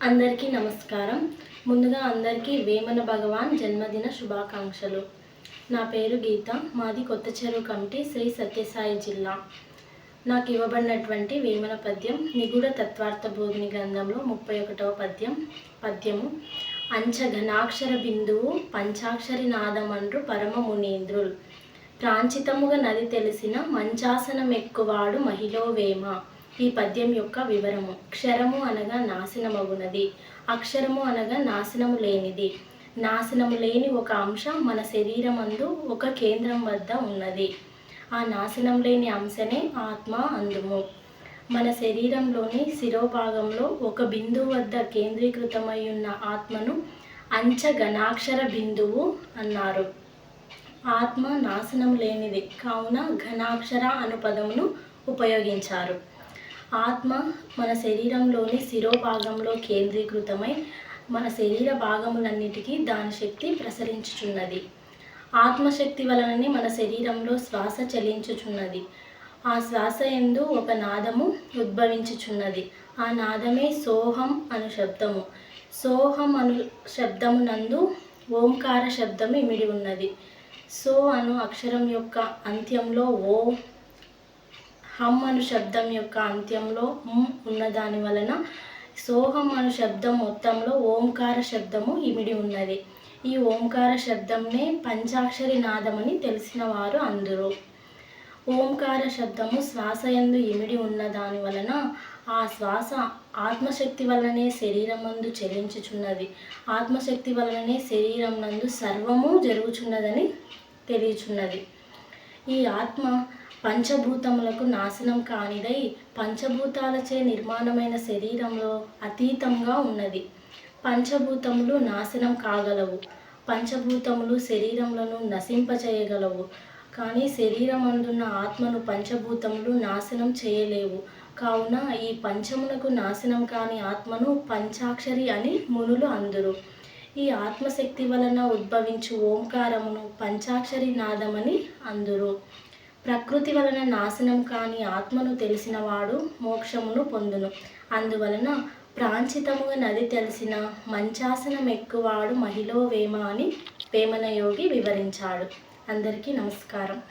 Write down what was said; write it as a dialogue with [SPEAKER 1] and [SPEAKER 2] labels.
[SPEAKER 1] అందరికీ నమస్కారం. ముందుగా అందరికీ వేమన భగవాన్ జన్మదిన శుభాకాంక్షలు. నా పేరు గీత మాది కొత్త చెరువు కమిటీ శ్రీ సత్యసాయి జిల్లా. నాకు ఇవ్వబడినటువంటి వేమన పద్యం నిగూఢ తత్వార్థ బోధిని గ్రంథంలో ముప్పై ఒకటవ పద్యం పద్యము అంచ ఘనాక్షర బిందువు పంచాక్షరి నాదమండ్రు పరమ మునీంద్రుల్. ప్రాంచితముగా నది తెలిసిన మంచాసనం ఎక్కువాడు మహిళో వేమ. ఈ పద్యం యొక్క వివరము. క్షరము అనగా నాశనమగునది. అక్షరము అనగా నాశనము లేనిది నాశనము లేని ఒక అంశం మన శరీరమందు ఒక కేంద్రం వద్ద ఉన్నది. ఆ నాశనం లేని అంశనే ఆత్మ అందుము. మన శరీరంలోని శిరోభాగంలో ఒక బిందువు వద్ద కేంద్రీకృతమై ఉన్న ఆత్మను అంచ ఘనాక్షర బిందువు అన్నారు. ఆత్మ నాశనం లేనిది కావున ఘనాక్షర అను పదమును ఉపయోగించారు. ఆత్మ మన శరీరంలోని శిరోభాగంలో కేంద్రీకృతమై మన శరీర భాగములన్నిటికీ దాని శక్తి ప్రసరించుచున్నది. ఆత్మశక్తి వలననే మన శరీరంలో శ్వాస చలించుచున్నది. ఆ శ్వాస ఎందు ఒక నాదము ఉద్భవించుచున్నది. ఆ నాదమే సోహం అను శబ్దము. సోహం అను శబ్దమునందు ఓంకార శబ్దము ఇమిడి ఉన్నది. సో అను అక్షరం యొక్క అంత్యంలో ఓ హమ్ అను శబ్దం యొక్క అంత్యంలో ఉన్నదాని వలన సోహం అను శబ్దం మొత్తంలో ఓంకార శబ్దము ఇమిడి ఉన్నది. ఈ ఓంకార శబ్దంనే పంచాక్షరి నాదమని తెలిసిన వారు అందరూ. ఓంకార శబ్దము శ్వాస యందు ఇమిడి ఉన్న దాని వలన ఆ శ్వాస ఆత్మశక్తి వలననే శరీరం నందు చెలించుచున్నది ఆత్మశక్తి వలననే శరీరం నందు సర్వము జరుగుచున్నదని తెలియచున్నది. ఈ ఆత్మ పంచభూతములకు నాశనం కానిదై పంచభూతాలచే నిర్మాణమైన శరీరంలో అతీతంగా ఉన్నది. పంచభూతములు నాశనం కాగలవు. పంచభూతములు శరీరములను నశింపచేయగలవు. కానీ శరీరం అందున్న ఆత్మను పంచభూతములు నాశనం చేయలేవు. కావున ఈ పంచమునకు నాశనం కాని ఆత్మను పంచాక్షరి అని మునులు అందరు. ఈ ఆత్మశక్తి వలన ఉద్భవించు ఓంకారమును పంచాక్షరి నాదమని అందురు. ప్రకృతి వలన నాశనం కాని ఆత్మను తెలిసినవాడు మోక్షమును పొందును. అందువలన ప్రాంచితముగా నది తెలిసిన మంచాసనం ఎక్కువాడు మహిళ వేమ అని వేమనయోగి వివరించాడు. అందరికీ నమస్కారం.